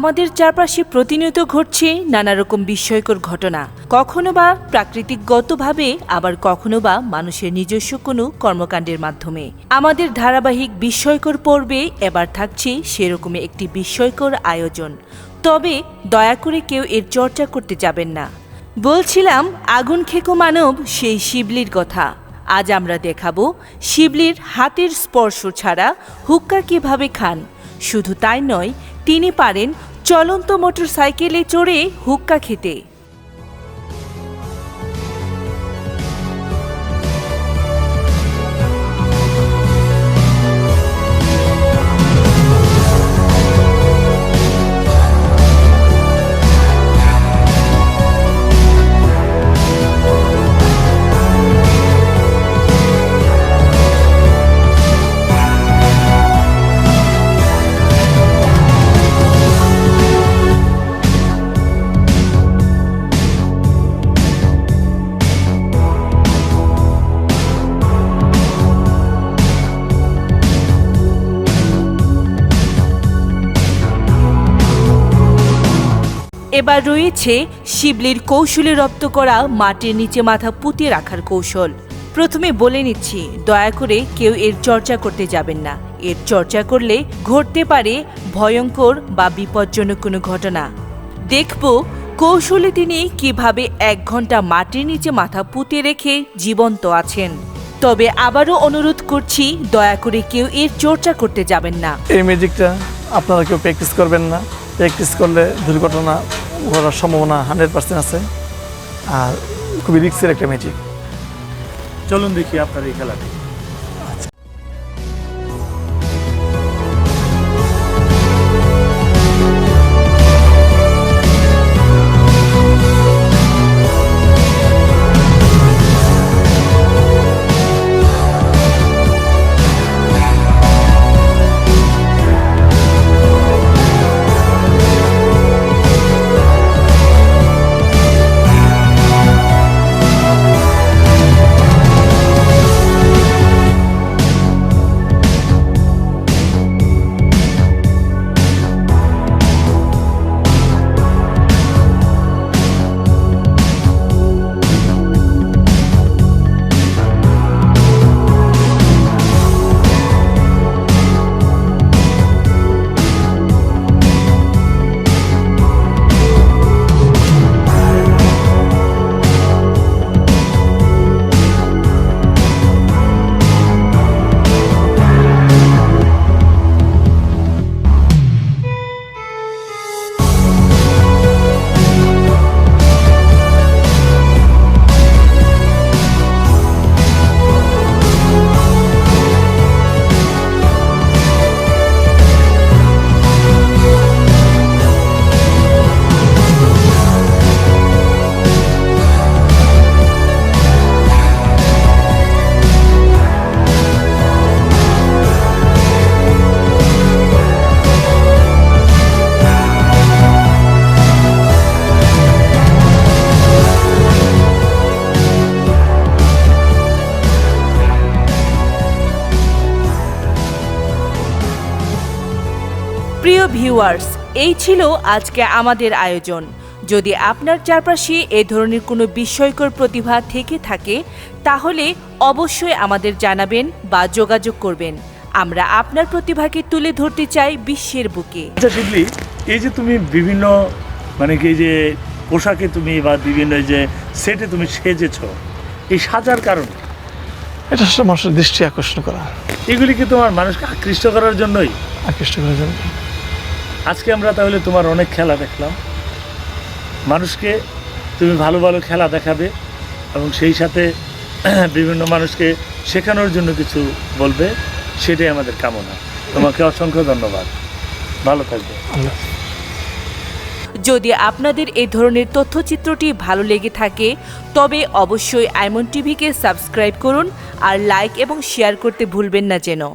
আমাদের চারপাশে প্রতিনিয়ত ঘটছে নানা রকম বিস্ময়কর ঘটনা। কখনো বা প্রাকৃতিকগতভাবে, আবার কখনো বা মানুষের নিজস্ব কোনো কর্মকাণ্ডের মাধ্যমে। আমাদের ধারাবাহিক বিস্ময়কর পর্বে এবার থাকছে সেরকমই একটি বিস্ময়কর আয়োজন। তবে দয়া করে কেউ এর চর্চা করতে যাবেন না। বলছিলাম, আগুন খেকো মানব, সেই শিবলির কথা। আজ আমরা দেখাবো শিবলির হাতের স্পর্শ ছাড়া হুক্কা কীভাবে খান। শুধু তাই নয়, তিনি পারেন চলন্ত মোটর সাইকেলে চড়ে হুক্কা খেতে। এবার রয়েছে শিবলির কৌশলে রপ্ত করা মাটির নিচে মাথা পুঁতে রাখার কৌশল। প্রথমে বলে নিচ্ছি, দয়া করে কেউ এর চর্চা করতে যাবেন না। এর চর্চা করলে ঘটতে পারে ভয়ঙ্কর বা বিপজ্জনক কোনো ঘটনা। দেখব কৌশলে তিনি কীভাবে এক ঘণ্টা মাটির নিচে মাথা পুঁতে রেখে জীবন্ত আছেন। তবে আবারও অনুরোধ করছি, দয়া করে কেউ এর চর্চা করতে যাবেন না। এই ম্যাজিকটা আপনারা কেউ প্র্যাকটিস করবেন না। প্র্যাকটিস করলে দুর্ঘটনা ঘটার সম্ভাবনা হান্ড্রেড পার্সেন্ট আছে। আর খুবই রিক্সের একটা ম্যাজিক চলুন দেখি আপনার এই খেলাটি। প্রিয় ভিউয়ার্স এই ছিল আজকে আমাদের আয়োজন। যদি আপনার চারপাশে এ ধরনের কোনো বিস্ময়কর প্রতিভা থেকে থাকে তাহলে অবশ্যই আমাদের জানাবেন বা যোগাযোগ করবেন। আমরা আপনার প্রতিভাকে তুলে ধরতে চাই বিশ্বের বুকে। আচ্ছা শিবলি এই যে তুমি বিভিন্ন মানে কি যে পোশাকে তুমি বা বিভিন্ন যে সেটে তুমি সেজেছ এই সাজার কারণ? এটা আসলে মানুষের দৃষ্টি আকর্ষণ করা। এগুলি কি তোমার মানুষকে আকৃষ্ট করার জন্যই? আকৃষ্ট করার জন্য আজকে আমরা তাহলে তোমার অনেক খেলা দেখলাম। মানুষকে, তুমি ভালো ভালো খেলা দেখাবে এবং সেই সাথে বিভিন্ন মানুষকে শেখানোর জন্য কিছু বলবে, সেটাই আমাদের কামনা। তোমাকে অসংখ্য ধন্যবাদ। ভালো থাকবে। যদি আপনাদের এই ধরনের তথ্যচিত্রটি ভালো লেগে থাকে, তবে অবশ্যই আইমন টিভিকে সাবস্ক্রাইব করুন আর লাইক এবং শেয়ার করতে ভুলবেন না যেন।